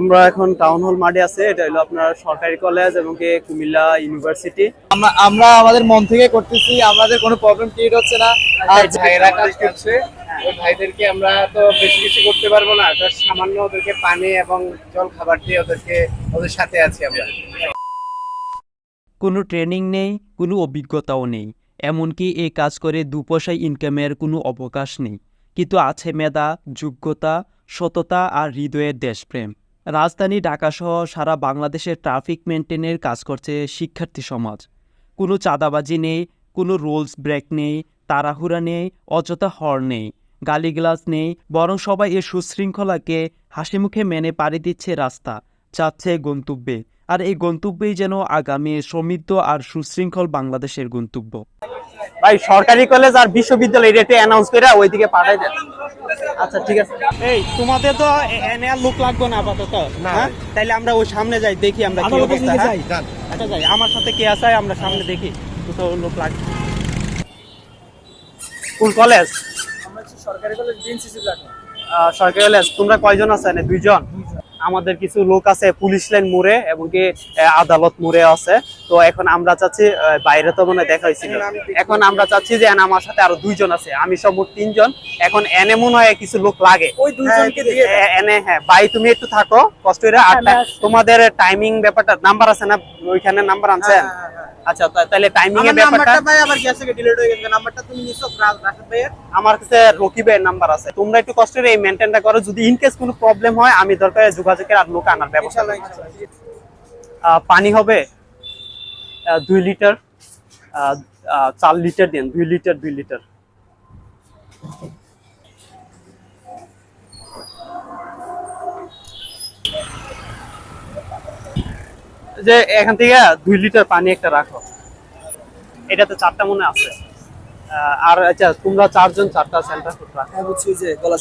আমরা এখন town hall মাঠে আছে এটা হলো আপনার সরকারি কলেজ এবং কি কুমিল্লা ইউনিভার্সিটি আমরা আমরা আমাদের মন থেকে করতেছি আমাদের কোনো প্রবলেম ক্রিয়েট হচ্ছে না। আর ভাইয়েরা কাজ করছে ওই ভাইদেরকে আমরা তো বেশি কিছু করতে পারব না তো সামান্য ওদেরকে পানি এবং জল খাবার দিয়ে ওদেরকে ওদের সাথে আছি আমরা। কোনো ট্রেনিং নেই কোনো অভিজ্ঞতাও নেই। এমনকি এই কাজ করে দু পয়সায় ইনকামের কোনো অবকাশ নেই। কিন্তু আছে মেধা যোগ্যতা সততা আর হৃদয়ের দেশপ্রেম। রাজধানী ঢাকাসহ সারা বাংলাদেশের ট্রাফিক মেনটেনের কাজ করছে শিক্ষার্থী সমাজ। কোনো চাঁদাবাজি নেই, কোনো রুলস ব্রেক নেই, তাড়াহুড়া নেই, অযথা হর নেই গালিগ্লাস নেই, বরং সবাই এ সুশৃঙ্খলাকে হাসি মুখে মেনে পাড়ি দিচ্ছে রাস্তা যাচ্ছে গন্তব্যে। আর এই গন্তব্যেই যেন আগামী সমৃদ্ধ আর সুশৃঙ্খল বাংলাদেশের গন্তব্য। ভাই সরকারি কলেজ আর বিশ্ববিদ্যালয় এটা অ্যানাউন্স করে ওইদিকে পাঠাই দেন। আচ্ছা ঠিক আছে। এই তোমাদের তো এ- এনে আর লোক লাগবে না আপাতত হ্যাঁ? তাইলে আমরা ওই সামনে যাই দেখি আমরা কি অবস্থা হ্যাঁ? আচ্ছা যাই আমার সাথে কে আছে আমরা সামনে দেখি তো লোক লাগবে। কোন কলেজ সরকারি কলেজ সরকারি কলেজ তোমরা কয়জন আছেন দুইজন। আমাদের কিছু লোক আছে পুলিশ লাইন মোড়ে এবং কি আদালত মোড়ে আছে। তো এখন আমরা চাচ্ছি বাইরে তো মনে হয় দেখা হয়েছিল। এখন আমরা চাচ্ছি যে আমার সাথে আরও দুইজন আছে। আমি সব মোট তিনজন। এখন এনে মনে হয় কিছু লোক লাগে। ওই দুইজনকে দিয়ে হ্যাঁ, এনে হ্যাঁ। ভাই তুমি একটু থাকো কষ্ট করে আর তোমাদের টাইমিং ব্যাপারটা নাম্বার আছে না? ওইখানে নাম্বার আনছেন? আচ্ছা তাহলে টাইমিং এর ব্যাপারটা নাম্বারটা ভাই আবার গ্যাস ডিলিট হয়ে গেছে। নাম্বারটা তুমি নিছো রাশেদ ভাইয়ের। আমার কাছে নাম্বার আছে। তোমরা একটু কষ্ট করে এই মেইনটেইনটা করো। যদি ইন কেস কোনো প্রবলেম হয় আমি দরকার যোগাযোগের আর লোক আনার ব্যবস্থা পানি হবে দুই লিটার চার লিটার দিন। দুই লিটার দুই লিটার যে এখান থেকে দুই লিটার পানি একটা রাখো। এটাতে চারটা মনে আছে। আর আচ্ছা তোমরা চারজন চারটা সেন্টার ফুট রাখো। হ্যাঁ যে গলা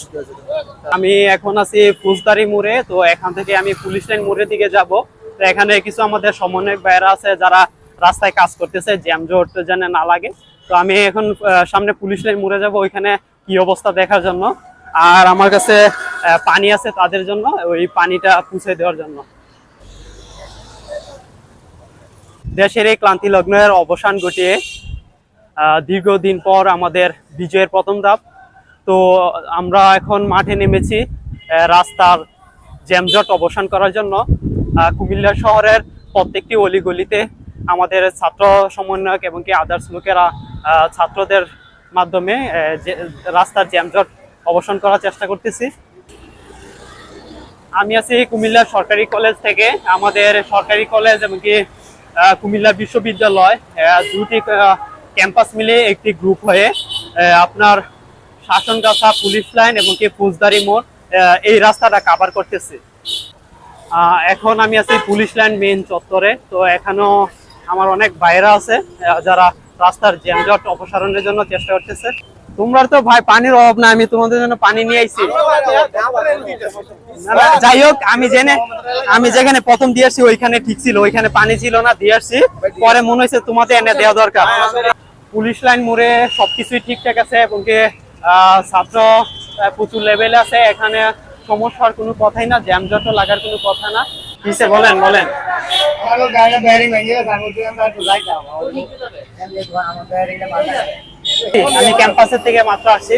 আমি এখন আছি ফুলদারি মোড়ে তো এখান থেকে আমি পুলিশ লাইন মোড়ের দিকে যাব। তো এখানে কিছু আমাদের সমন্বয়ক ভাইয়েরা আছে যারা রাস্তায় কাজ করতেছে জ্যাম জোট যেন না লাগে। তো আমি এখন সামনে পুলিশ লাইন মোড়ে যাব ওইখানে কি অবস্থা দেখার জন্য। আর আমার কাছে পানি আছে তাদের জন্য ওই পানিটা পুষে দেওয়ার জন্য। দেশের এই ক্লান্তি লগ্নের অবসান ঘটিয়ে দীর্ঘদিন পর আমাদের বিজয়ের প্রথম ধাপ। তো আমরা এখন মাঠে নেমেছি রাস্তার জ্যামজট অবসান করার জন্য। কুমিল্লা শহরের প্রত্যেকটি অলিগলিতে আমাদের ছাত্র সমন্বয়ক এবং কি আদার্স লোকেরা ছাত্রদের মাধ্যমে রাস্তার জ্যামজট অবসান করার চেষ্টা করতেছি। আমি আছি কুমিল্লা সরকারি কলেজ থেকে। আমাদের সরকারি কলেজ এবং কি কুমিল্লা বিশ্ববিদ্যালয় দুটি ক্যাম্পাস মিলে একটি গ্রুপ হয়ে আপনার শাসনগাছা পুলিশ লাইন এবং কি ফৌজদারি মোড় এই রাস্তাটা কাভার করতেছে। এখন আমি আছি পুলিশ লাইন মেইন চত্বরে, তো এখানেও আমার অনেক বাইরা আছে যারা রাস্তার জ্যামজট অপসারণের জন্য চেষ্টা করতেছে। তোমরা তো ভাই পানির অভাব না আমি তোমাদের জন্য পানি নিয়ে আইছি। না, না, যাই হোক আমি জেনে আমি যেখানে প্রথম দিয়ে আসছি ওইখানে ঠিক ছিল ওইখানে পানি ছিল না দিয়ে আসছি। পরে মনে হয়েছে তোমাদের এনে দেওয়া দরকার। পুলিশ লাইন মোড়ে সবকিছুই ঠিকঠাক আছে এবং ছাত্র প্রচুর লেভেল আছে এখানে সমস্যার কোনো কথাই না জ্যামজট লাগার কোনো কথা না। কিসে বলেন বলেন। আমাদের গাড়িটা বেয়ারিং ভেঙে গেছে আমি আমরা একটু যাই যাব আমার বেয়ারিংটা আমি ক্যাম্পাসের থেকে মাত্র আসছি।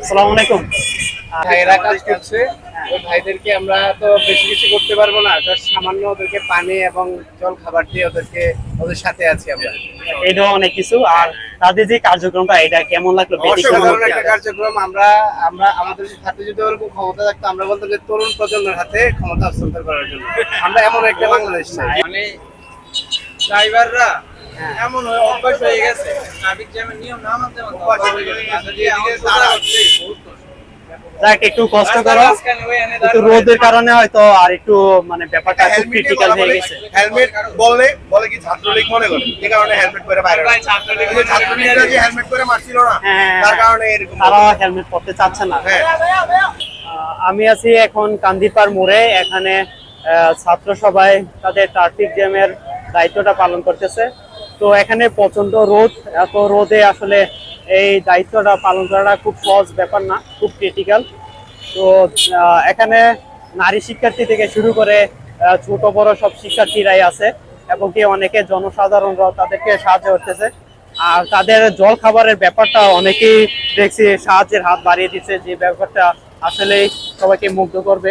আসসালামু আলাইকুম। ভাইয়েরা কাজ করছে। ওই ভাইদেরকে আমরা তো বেশি কিছু করতে পারব না তো সামান্য ওদেরকে পানি এবং জল খাবার দিয়ে ওদেরকে ওদের সাথে আছি আমরা। এটা অনেক কিছু। আর তাদের যে কার্যক্রমটা এটা কেমন লাগল? একটা কার্যক্রম। আমরা আমরা আমাদের হাতে যদি ওরকম ক্ষমতা থাকতো আমরা বলতাম যে তরুণ প্রজন্মের হাতে ক্ষমতা হস্তান্তর করার জন্য। আমরা এমন একটা বাংলাদেশ চাই। মানে ড্রাইভাররা এমন হয়ে অভ্যাস হয়ে গেছে ট্রাফিক জ্যামের নিয়ম না মানতে। যাক একটু কষ্ট করো। একটু রোদের কারণে হয়তো আর একটু মানে ব্যাপারটা খুব হেলমেট ক্রিটিক্যাল হয়ে গেছে। হেলমেট বললে বলে কি ছাত্রলীগ মনে করে? এই কারণে হেলমেট পরে বাইরে ছাত্রলীগ ছাত্রলীগরা যে হেলমেট পরে মারছিল না হ্যাঁ, তার। কারণে এরকম তারা হেলমেট পরতে চাচ্ছে না। হ্যাঁ। আমি আছি এখন কান্দিপার মোড়ে। এখানে আহ, ছাত্র সবাই তাদের ট্রাফিক জ্যামের দায়িত্বটা পালন করতেছে। তো এখানে প্রচণ্ড রোদ, এত রোদে আসলে এই দায়িত্বটা পালন করাটা খুব সহজ ব্যাপার না, খুব ক্রিটিক্যাল তো এখানে নারী শিক্ষার্থী থেকে শুরু করে ছোট বড় সব শিক্ষার্থীরাই আছে এবং কি অনেকে জনসাধারণরাও তাদেরকে সাহায্য করতেছে। আর তাদের জল খাবারের ব্যাপারটা অনেকেই দেখছি সাহায্যের হাত বাড়িয়ে দিচ্ছে, যে ব্যাপারটা আসলে সবাইকে মুগ্ধ করবে।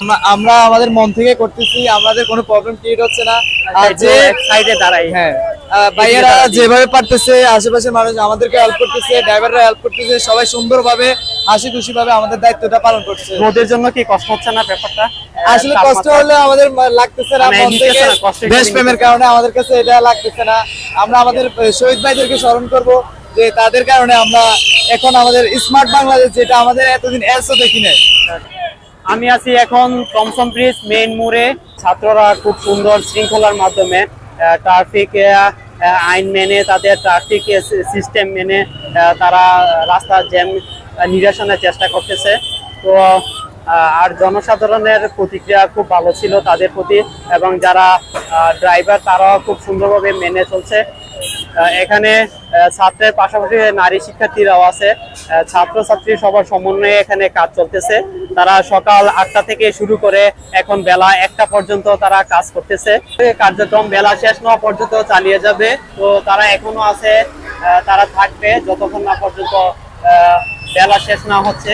আমরা- আমাদের মন থেকে করতেছি আমাদের কোনো প্রবলেম ক্রিয়েট হচ্ছে না। আর যে সাইডে দাঁড়াই। হ্যাঁ যেভাবে পারতেছে আশেপাশের মানুষ আমাদেরকে হেল্প করতেছে ড্রাইভাররা হেল্প করতেছে সবাই সুন্দরভাবে হাসি খুশি ভাবে আমাদের দায়িত্বটা পালন করছে। রোদের জন্য কি কষ্ট হচ্ছে না ব্যাপারটা? আসলে কষ্ট হলে আমাদের লাগতেছে না মানে মন থেকে দেশপ্রেমের নিতেছে। কারণে আমাদের কাছে এটা লাগতেছে না। আমরা আমাদের শহীদ ভাইদেরকে স্মরণ করব যে তাদের কারণে আমরা এখন আমাদের স্মার্ট বাংলাদেশ যেটা আমাদের এতদিন এলসও দেখি নাই। আমি আছি এখন টমসন ব্রিজ মেইন মোড়ে। ছাত্ররা খুব সুন্দর শৃঙ্খলার মাধ্যমে ট্রাফিক আইন মেনে তাদের ট্রাফিক সিস্টেম মেনে তারা রাস্তা জ্যাম নিরসনের চেষ্টা করতেছে। তো আর জনসাধারণের প্রতিক্রিয়া খুব ভালো ছিল তাদের প্রতি এবং যারা ড্রাইভার তারাও খুব সুন্দরভাবে মেনে চলছে। এখানে ছাত্রের পাশাপাশি নারী শিক্ষার্থীরাও আছে। আহ, ছাত্রছাত্রী সবার সমন্বয়ে এখানে কাজ চলতেছে। তারা সকাল আটটা থেকে শুরু করে এখন বেলা একটা পর্যন্ত তারা কাজ করতেছে। কার্যক্রম বেলা শেষ না পর্যন্ত চালিয়ে যাবে। তো তারা এখনও আছে তারা থাকবে যতক্ষণ না পর্যন্ত বেলা শেষ না হচ্ছে।